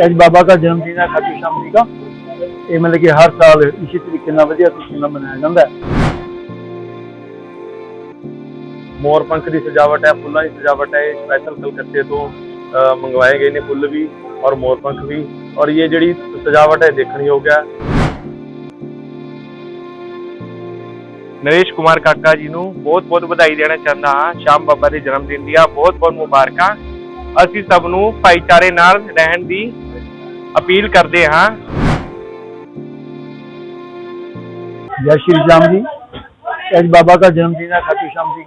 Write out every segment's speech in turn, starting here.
ਅੱਜ ਬਾਬਾ ਦਾ ਜਨਮ ਦਿਨ ਹੈ ਖਾਟੂ ਸ਼ਾਮ ਜੀ ਦਾ ਇਹ ਮਤਲਬ ਕਿ ਹਰ ਸਾਲ ਇਸੇ ਤਰੀਕੇ ਨਾਲ ਵਧੀਆ ਤਰੀਕੇ ਨਾਲ ਮਨਾਇਆ ਜਾਂਦਾ ਹੈ ਮੋਰਪੰਖ ਦੀ ਸਜਾਵਟ ਹੈ, ਫੁੱਲਾਂ ਦੀ ਸਜਾਵਟ ਹੈ, ਇਹ ਸਪੈਸ਼ਲ ਕਲਕੱਤੇ ਤੋਂ ਮੰਗਵਾਏ ਗਏ ਨੇ ਫੁੱਲ ਵੀ ਔਰ ਮੋਰ ਵੀ ਔਰ ਇਹ ਜਿਹੜੀ ਸਜਾਵਟ ਹੈ ਦੇਖਣ ਯੋਗ ਹੈ। ਨਰੇਸ਼ ਕੁਮਾਰ ਕਾਕਾ ਜੀ ਨੂੰ ਬਹੁਤ ਬਹੁਤ ਵਧਾਈ ਦੇਣਾ ਚਾਹੁੰਦਾ ਹਾਂ, ਸ਼ਾਮ ਬਾਬਾ ਦੇ ਜਨਮ ਦਿਨ ਦੀਆਂ ਬਹੁਤ ਬਹੁਤ ਮੁਬਾਰਕਾਂ। ਅਸੀਂ ਸਭ ਨੂੰ ਭਾਈਚਾਰੇ ਨਾਲ ਰਹਿਣ ਦੀ ਅਪੀਲ ਕਰਦੇ ਹਾਂ। ਜੈ ਸ਼੍ਰੀ ਰਾਮ ਜੀ। ਅੱਜ ਬਾਬਾ ਦਾ ਜਨਮ ਦਿਨ ਹੈ, ਖਾਟੂ ਸ਼ਾਮ ਜੀ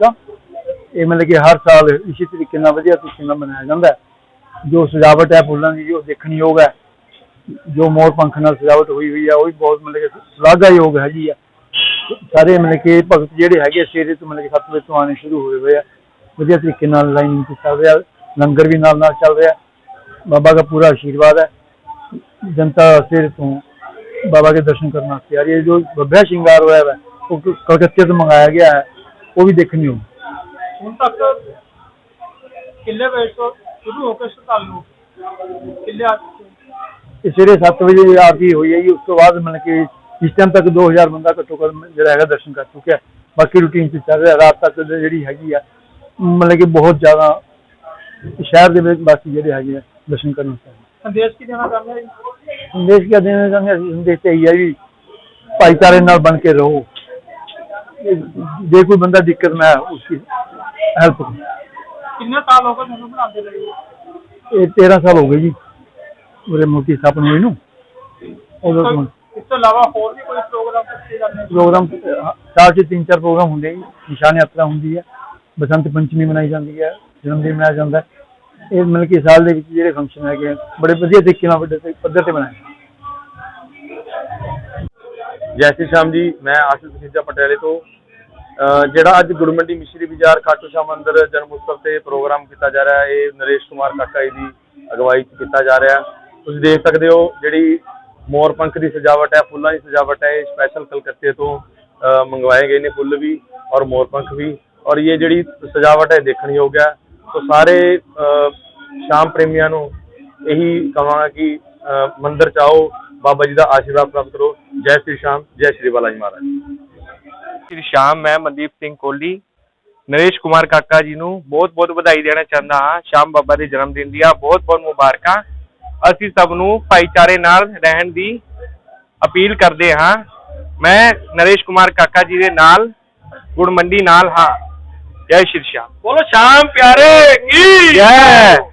ਇਹ ਮਤਲਬ ਕਿ ਹਰ ਸਾਲ ਇਸੇ ਤਰੀਕੇ ਨਾਲ ਵਧੀਆ ਤਰੀਕੇ ਨਾਲ ਮਨਾਇਆ ਜਾਂਦਾ ਹੈ। ਜੋ ਸਜਾਵਟ ਹੈ ਫੁੱਲਾਂ ਦੀ, ਜੋ ਦੇਖਣ ਯੋਗ ਹੈ, ਜੋ ਮੋਰ ਪੰਖ ਨਾਲ ਸਜਾਵਟ ਹੋਈ ਹੋਈ ਹੈ, ਉਹ ਵੀ ਬਹੁਤ ਮਤਲਬ ਕਿ ਸ਼ਲਾਘਾਯੋਗ ਹੈਗੀ ਆ। ਸਾਰੇ ਮਤਲਬ ਕਿ ਭਗਤ ਜਿਹੜੇ ਹੈਗੇ ਸਵੇਰੇ ਤੋਂ ਮਤਲਬ ਕਿ ਸੱਤ ਵਜੇ ਤੋਂ ਆਉਣੇ ਸ਼ੁਰੂ ਹੋਏ ਹੋਏ ਆ। ਵਧੀਆ ਤਰੀਕੇ ਨਾਲ ਲਾਈਨਿੰਗ ਚੱਲ ਰਿਹਾ, ਲੰਗਰ ਵੀ ਨਾਲ ਨਾਲ ਚੱਲ ਰਿਹਾ। ਬਾਬਾ ਦਾ ਪੂਰਾ ਆਸ਼ੀਰਵਾਦ ਹੈ। ਜਨਤਾ ਸਵੇਰੇ ਤੋਂ ਬਾਬਾ ਦੇ ਦਰਸ਼ਨ ਕਰਨ ਵਾਸਤੇ ਆ ਰਹੀ ਹੈ। ਜੋ ਬੱਬਿਆ ਸ਼ਿੰਗਾਰ ਹੋਇਆ ਹੈ ਉਹ ਕਲਕੱਤੇ ਤੋਂ ਮੰਗਾਇਆ ਗਿਆ ਹੈ, ਉਹ ਵੀ ਦੇਖਣੀ ਯੋਗ ਹੁਣ ਤੱਕ ਕਿੰਨੇ ਵਜੇ ਤੋਂ ਸ਼ੁਰੂ ਹੋ ਕੇ ਸ਼ਰਧਾਲੂ ਕਿੰਨੇ ਆ ਇਹ ਸਵੇਰੇ 7 ਵਜੇ ਆਰਤੀ ਹੋਈ ਹੈ ਜੀ ਉਸ ਤੋਂ ਬਾਅਦ ਮਤਲਬ ਕਿ ਇਸ ਟਾਈਮ ਤੱਕ 2000 ਬੰਦਾ ਘੱਟੋ ਘੱਟ ਜਿਹੜਾ ਹੈਗਾ ਦਰਸ਼ਨ ਕਰ ਚੁੱਕਿਆ। ਬਾਕੀ ਰੂਟੀਨ ਚ ਚੱਲ ਰਿਹਾ ਰਾਤ ਤੱਕ ਜਿਹੜੀ ਹੈਗੀ ਆ ਮਤਲਬ ਕਿ ਬਹੁਤ ਜ਼ਿਆਦਾ ਸ਼ਹਿਰ ਦੇ ਵਿੱਚ ਬਾਕੀ ਜਿਹੜੇ ਹੈਗੇ ਆ ਦਰਸ਼ਨ ਕਰਨ ਵਾਸਤੇ ਸੰਦੇਸ਼ ਕੀ ਦੇਣਾ ਚਾਹੁੰਦੇ ਸੰਦੇਸ਼ ਕਿਆ ਦੇਣਾ ਚਾਹੁੰਦੇ? ਅਸੀਂ ਸੰਦੇਸ਼ ਤੇ ਹੈ ਵੀ ਭਾਈਚਾਰੇ ਨਾਲ ਬਣ ਕੇ ਰਹੋ ਜੇ ਕੋਈ ਬੰਦਾ ਦਿੱਕਤ में है ਹੈਲਪ ਕਿੰਨੇ ਸਾਲ ਹੋ ਗਏ ਬਣਾਉਂਦੇ ਲੱਗੇ ਇਹ 13 ਸਾਲ ਹੋ ਗਏ ਜੀ ਉਰੇ ਮੋਤੀ ਸਥਾਪਨ ਨੂੰ ਉਦੋਂ ਇਸ ਤੋਂ ਇਲਾਵਾ ਹੋਰ ਵੀ ਕੋਈ ਪ੍ਰੋਗਰਾਮ ਕਿੱਥੇ ਜਾਂਦੇ ਪ੍ਰੋਗਰਾਮ ਸਾਲ 'ਚ ਤਿੰਨ ਚਾਰ ਪ੍ਰੋਗਰਾਮ ਹੁੰਦੇ ਜੀ। ਨਿਸ਼ਾਨ ਯਾਤਰਾ ਹੁੰਦੀ ਹੈ ਬਸੰਤ ਪੰਚਮੀ ਮਨਾਈ ਜਾਂਦੀ ਹੈ ਜਨਮ ਦਿਨ ਮਨਾਇਆ ਜਾਂਦਾ ਹੈ। ਇਹ ਮਤਲਬ ਕਿ ਸਾਲ ਦੇ ਵਿੱਚ ਜਿਹੜੇ ਫੰਕਸ਼ਨ ਹੈਗੇ ਬੜੇ ਵਧੀਆ ਤਰੀਕੇ ਨਾਲ ਵੱਡੇ ਪੱਧਰ ਤੇ ਬਣਾਏ। ਜੈ ਸ਼ਾਮ ਜੀ ਮੈਂ ਆਸ਼ਿਸ਼ ਸਿੰਘਾ ਪਟਿਆਲੇ ਤੋਂ ਜਿਹੜਾ ਅੱਜ ਗੁਰਮੰਡੀ ਮਿਸ਼ਰੀ ਬਾਜ਼ਾਰ ਖਾਟੂ ਸ਼ਾਹ ਮੰਦਿਰ ਜਨਮ ਉਤਸਵ ਤੇ ਪ੍ਰੋਗਰਾਮ ਕੀਤਾ ਜਾ ਰਿਹਾ ਹੈ ਇਹ ਨਰੇਸ਼ ਕੁਮਾਰ ਕਾਕਾ ਜੀ ਦੀ ਅਗਵਾਈ 'ਚ ਕੀਤਾ ਜਾ ਰਿਹਾ। ਤੁਸੀਂ ਦੇਖ ਸਕਦੇ ਹੋ ਜਿਹੜੀ ਮੋਰਪੰਖ ਦੀ ਸਜਾਵਟ ਹੈ, ਫੁੱਲਾਂ ਦੀ ਸਜਾਵਟ ਹੈ, ਇਹ ਸਪੈਸ਼ਲ ਕਲਕੱਤੇ ਤੋਂ ਮੰਗਵਾਏ ਗਏ ਨੇ ਫੁੱਲ ਵੀ ਔਰ ਮੋਰਪੰਖ ਵੀ। ਔਰ ਇਹ ਜਿਹੜੀ ਸਜਾਵਟ ਹੈ ਦੇਖਣ ਯੋਗ ਹੈ। ਸੋ ਸਾਰੇ ਸ਼ਾਮ ਪ੍ਰੇਮੀਆਂ ਨੂੰ ਇਹੀ ਕਹਾਂਗਾ ਕਿ ਅਹ ਮੰਦਿਰ 'ਚ ਆਓ, ਬਾਬਾ ਜੀ ਦਾ ਆਸ਼ੀਰਵਾਦ ਪ੍ਰਾਪਤ ਕਰੋ। ਜੈ ਸ਼੍ਰੀ ਸ਼ਾਮ, ਜੈ ਸ਼੍ਰੀ ਬਾਲਾਜੀ ਮਹਾਰਾਜ। ਸ਼੍ਰੀ ਸ਼ਾਮ ਮੈਂ ਮਨਦੀਪ ਸਿੰਘ ਕੋਹਲੀ ਨਰੇਸ਼ ਕੁਮਾਰ ਕਾਕਾ ਜੀ ਨੂੰ ਬਹੁਤ-ਬਹੁਤ ਵਧਾਈ ਦੇਣਾ ਚਾਹੁੰਦਾ ਹਾਂ ਸ਼ਾਮ ਬਾਬਾ ਦੇ ਜਨਮ ਦਿਨ ਦੀਆਂ ਬਹੁਤ-ਬਹੁਤ ਮੁਬਾਰਕਾਂ। ਅਸੀਂ ਸਭ ਨੂੰ ਭਾਈਚਾਰੇ ਨਾਲ ਰਹਿਣ ਦੀ ਅਪੀਲ ਕਰਦੇ ਹਾਂ। ਮੈਂ ਨਰੇਸ਼ ਕੁਮਾਰ ਕਾਕਾ ਜੀ ਦੇ ਨਾਲ ਗੁੜ ਮੰਡੀ ਨਾਲ ਹਾਂ। ਜੈ ਸ਼੍ਰੀ ਸ਼ਾਮ। ਬੋਲੋ ਸ਼ਾਮ ਪਿਆਰੇ ਕੀ? ਜੈ।